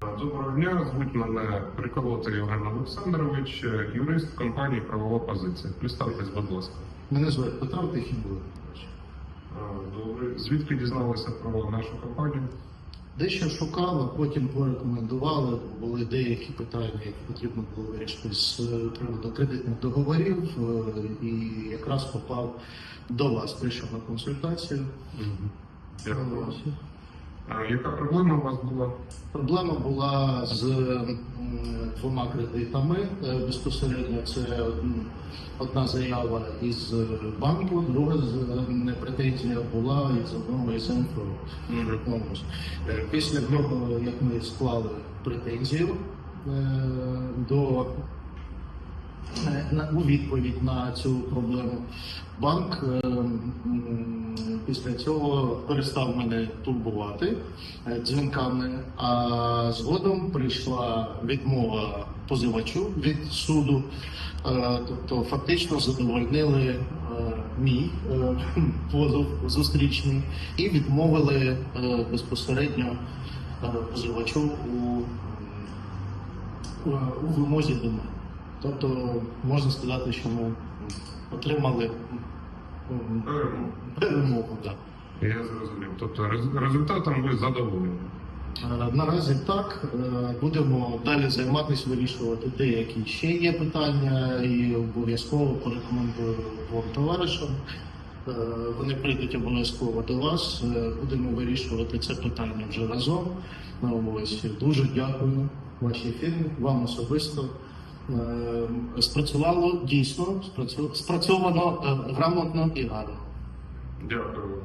Доброго дня, звуть мене Приколоти Євген Олександрович, юрист компанії Правова позиція. Представтесь, будь ласка. Мене звати Петро Тихібулин. Е, Добре. Звідки дізналися про нашу компанію? Дещо шукали, потім порекомендували. Були деякі питання, які потрібно було вирішити з приводу кредитних договорів, е, і якраз попав до вас, прийшов на консультацію. Дякую. Яка проблема у вас була? Проблема була з двома кредитами. Е, Безпосередньо це одна заява із банку, друга з претензія була із одного із ось. Е, Після того, як ми склали претензію е, до у відповідь на цю проблему, банк після цього перестав мене турбувати е, дзвінками, а згодом прийшла відмова позивачу від суду. Е, Тобто фактично задовольнили е, мій позов зустрічний і відмовили безпосередньо позивачу у, у вимозі до мене. Тобто можна сказати, що ми отримали Перемогу. перемогу. Да. Я зрозумів. Тобто рез- результатом ви задоволені. Е, Наразі так Е, будемо далі займатися, вирішувати деякі ще є питання, і обов'язково порекомендую двом товаришам. Е, Вони прийдуть обов'язково до вас. Будемо вирішувати це питання вже разом. Ну, Ось дуже дякую вашій фірмі, вам особисто. Е, Спрацювало дійсно, спрацьовано е, грамотно і гарно. Дякую.